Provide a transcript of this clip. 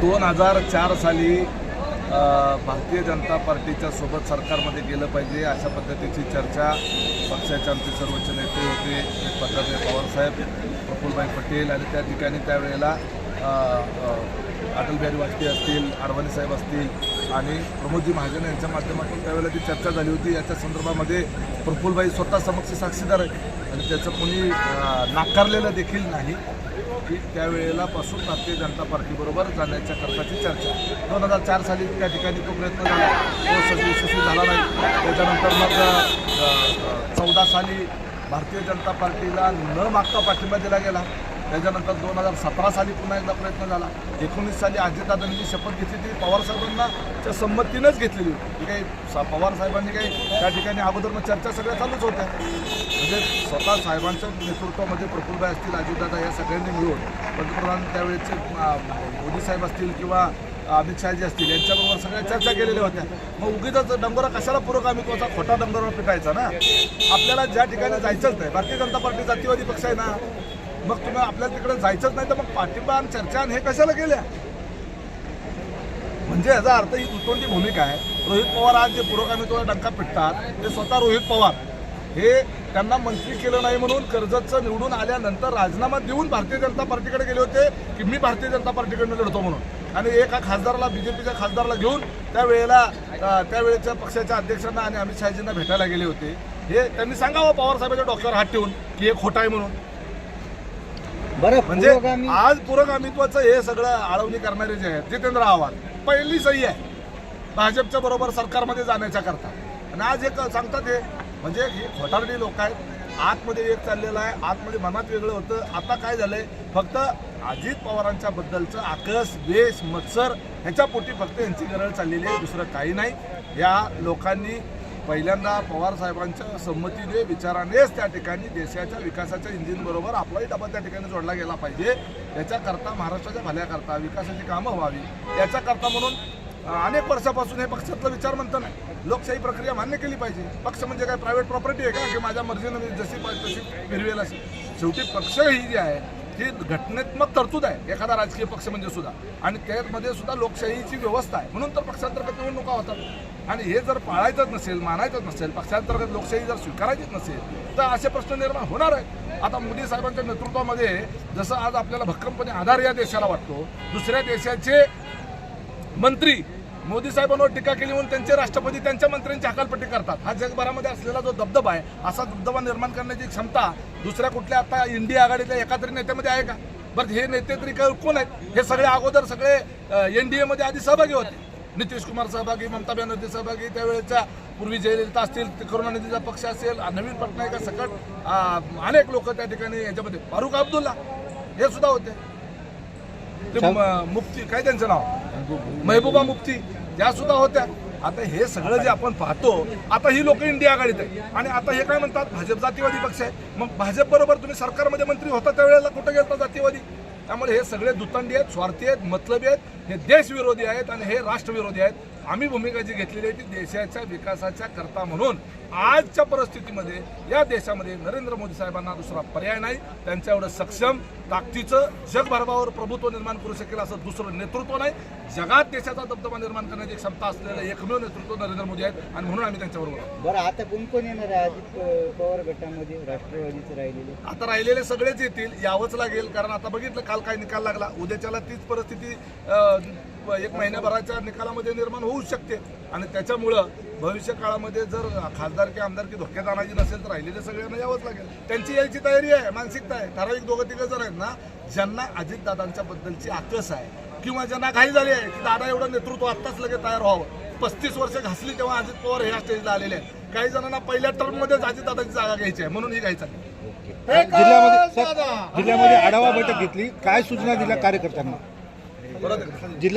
दोन हजार चार साली भारतीय जनता पार्टीच्या सोबत सरकारमध्ये गेलं पाहिजे अशा पद्धतीची चर्चा पक्षाचे आमचे सर्वोच्च नेते होते पत्रकार पवारसाहेब प्रफुल्लभाई पटेल आणि त्या ठिकाणी त्यावेळेला अटल बिहारी अटलबिहारी वाजपेयी असतील अडवाणी साहेब असतील आणि प्रमोदजी महाजन यांच्या माध्यमातून त्यावेळेला ती चर्चा झाली होती याच्या संदर्भामध्ये प्रफुल्लभाई स्वतः समक्ष साक्षीदार आहे आणि त्याचं कोणी नाकारलेलं देखील नाही. की त्यावेळेलापासून भारतीय जनता पार्टीबरोबर जाण्याच्या करताची चर्चा. दोन हजार चार साली त्या ठिकाणी तो प्रयत्न झाला. तो यशस्वी झाला नाही. त्याच्यानंतर मग चौदा साली भारतीय जनता पार्टीला न मागता पाठिंबा दिला गेला. त्याच्यानंतर दोन हजार सतरा साली पुन्हा एकदा प्रयत्न झाला. एकोणीस साली अजितदादांनी जी शपथ घेतली ती पवारसाहेबांना त्या संमतीनंच घेतलेली होती. काही सा- पवारसाहेबांनी काही त्या ठिकाणी अगोदर मग चर्चा सगळ्या चालूच होत्या. म्हणजे स्वतः साहेबांच्या नेतृत्वामध्ये प्रफुल्लभाई असतील अजितदादा या सगळ्यांनी मिळून. पंतप्रधान त्यावेळेचे मोदी साहेब असतील किंवा अमित शहाजी असतील यांच्याबरोबर सगळ्या चर्चा केलेल्या होत्या. मग उगीच डंगोरा कशाला पुरोगामित्वाचा खोटा डंगोरा पिटायचा ना? आपल्याला ज्या ठिकाणी जायचंच नाही. भारतीय जनता पार्टी जातीवादी पक्ष आहे ना. मग तुम्ही आपल्याला तिकडे जायचंच नाही तर मग पाठिंबा आणि चर्चा आणि हे कशाला केल्या? म्हणजे याचा अर्थ ही तुटवंडी भूमिका आहे. रोहित पवार आज जे पुरोगामित्व डंका पिटतात ते स्वतः रोहित पवार. हे त्यांना मंत्री केलं नाही म्हणून कर्जतचं निवडून आल्यानंतर राजीनामा देऊन भारतीय जनता पार्टीकडे गेले होते की मी भारतीय जनता पार्टीकडनं लढतो म्हणून. आणि एका खासदाराला बीजेपीच्या खासदाराला घेऊन त्यावेळेला त्यावेळेच्या पक्षाच्या अध्यक्षांना आणि अमित शहाजींना भेटायला गेले होते. हे त्यांनी सांगावं पवारसाहेबाच्या डॉक्टर हात ठेवून की हे खोटा आहे म्हणून. बरं म्हणजे पुरोगामी आज पुरोगामित्वाचं हे सगळं आळवणी करणारे जे आहेत जितेंद्र आव्हाड पहिली सही आहे. भाजपच्या बरोबर सरकारमध्ये जाण्याच्या करता. आणि आज एक सांगतात हे म्हणजे ही खोटारडी लोक आहेत आतमध्ये एक चाललेलं आहे आतमध्ये मनात वेगळं होतं. आता काय झालंय फक्त अजित पवारांच्या बद्दलचं आकस द्वेष मत्सर ह्याच्या पोटी फक्त यांची गरज चाललेली आहे दुसरं काही नाही. या लोकांनी पहिल्यांदा पवार साहेबांच्या संमतीने विचारानेच त्या ठिकाणी देशाच्या विकासाच्या इंजिनबरोबर आपलाही डबा त्या ठिकाणी जोडला गेला पाहिजे. याच्याकरता महाराष्ट्राच्या भल्याकरता विकासाची कामं व्हावी. याच्याकरता म्हणून अनेक वर्षापासून हे पक्षातलं विचार म्हणतं नाही लोकशाही प्रक्रिया मान्य केली पाहिजे. पक्ष म्हणजे काय? प्रायव्हेट प्रॉपर्टी आहे का? की माझ्या मर्जीनं मी जशी पाहिजे तशी फिरवेल अशी. शेवटी पक्ष ही जी आहे ही घटनात्मक तरतूद आहे एखादा राजकीय पक्ष म्हणजे सुद्धा. आणि त्यामध्ये सुद्धा लोकशाहीची व्यवस्था आहे. म्हणून तर पक्षांतर्गत निवडणुका होतात आणि हे जर पाळायचंच नसेल मानायचंच नसेल पक्षांतर्गत लोकशाही जर स्वीकारायचीच नसेल तर असे प्रश्न निर्माण होणार आहेत. आता मोदी साहेबांच्या नेतृत्वामध्ये जसं आज आपल्याला भक्कमपणे आधार या देशाला वाटतो दुसऱ्या देशाचे मंत्री मोदी साहेबांवर टीका केली म्हणून त्यांचे राष्ट्रपती त्यांच्या मंत्र्यांची हकालपट्टी करतात. हा जगभरामध्ये असलेला जो दबदबा आहे असा दबदबा निर्माण करण्याची क्षमता दुसऱ्या कुठल्या आता इंडिया आघाडीतल्या एका तरी नेत्यामध्ये आहे का? बरं हे नेते तरी काय कोण आहेत? हे सगळे अगोदर सगळे एनडीए मध्ये आधी सहभागी होते. नितीश कुमार सहभागी ममता बॅनर्जी सहभागी त्यावेळेच्या पूर्वी जयललिता असतील करुणानिधीचा पक्ष असेल नवीन पटनायका सकट अनेक लोक त्या ठिकाणी याच्यामध्ये. फारुख अब्दुल्ला हे सुद्धा होते. ते म- मुफ्ती काय त्यांचं नाव? महबूबा मुफ्ती त्या सुद्धा होत्या. आता हे सगळं जे आपण पाहतो आता ही लोक इंडिया आघाडीत आहे आणि आता हे काय म्हणतात भाजप जातीवादी पक्ष आहे. मग भाजप बरोबर तुम्ही सरकारमध्ये मंत्री होता त्यावेळेला कुठं गेलता जातीवादी? त्यामुळे हे सगळे दुतंडी आहेत स्वार्थी आहेत मतलबी आहेत हे देशविरोधी आहेत आणि हे राष्ट्रविरोधी आहेत. आम्ही भूमिका जी घेतलेली आहे ती देशाच्या विकासाच्या करता म्हणून. आजच्या परिस्थितीमध्ये या देशामध्ये नरेंद्र मोदी साहेबांना दुसरा पर्याय नाही. त्यांच्या एवढं सक्षम ताकदीचं जगभरावर प्रभुत्व निर्माण करू शकेल असं दुसरं नेतृत्व नाही. जगात देशाचा दबदबा निर्माण करण्याची क्षमता असलेलं एकमेव नेतृत्व नरेंद्र मोदी आहेत आणि म्हणून आम्ही त्यांच्याबरोबर. बरं आता कोण कोण येणार आहे? अजित पवार गटामध्ये राष्ट्रवादीचे राहिलेले. आता राहिलेले सगळेच येतील यावंच लागेल. कारण आता बघितलं काल काय निकाल लागला. उद्याच्याला तीच परिस्थिती एक महिन्याभराच्या निकालामध्ये निर्माण होऊ शकते. आणि त्याच्यामुळं भविष्य काळामध्ये जर खासदारकी आमदारकी धोक्यात आणायची नसेल तर राहिलेले सगळ्यांना यावंच लागेल. त्यांची यायची तयारी आहे मानसिकता आहे. ठराविक दोघं तिघं जर आहेत ना ज्यांना अजितदादांच्या बद्दलची आकस आहे किंवा ज्यांना घाई झाली आहे की दादा एवढं नेतृत्व आत्ताच लगेच तयार व्हावं. पस्तीस वर्ष घासली तेव्हा अजित पवार ह्या स्टेजला आलेले आहेत. काही जणांना पहिल्या टर्ममध्येच अजितदादाची जागा घ्यायची आहे. म्हणून ही चालली जिल्ह्यामध्ये जिल्ह्यामध्ये आढावा बैठक घेतली. काय सूचना दिल्या कार्यकर्त्यांना? जिल्ह्या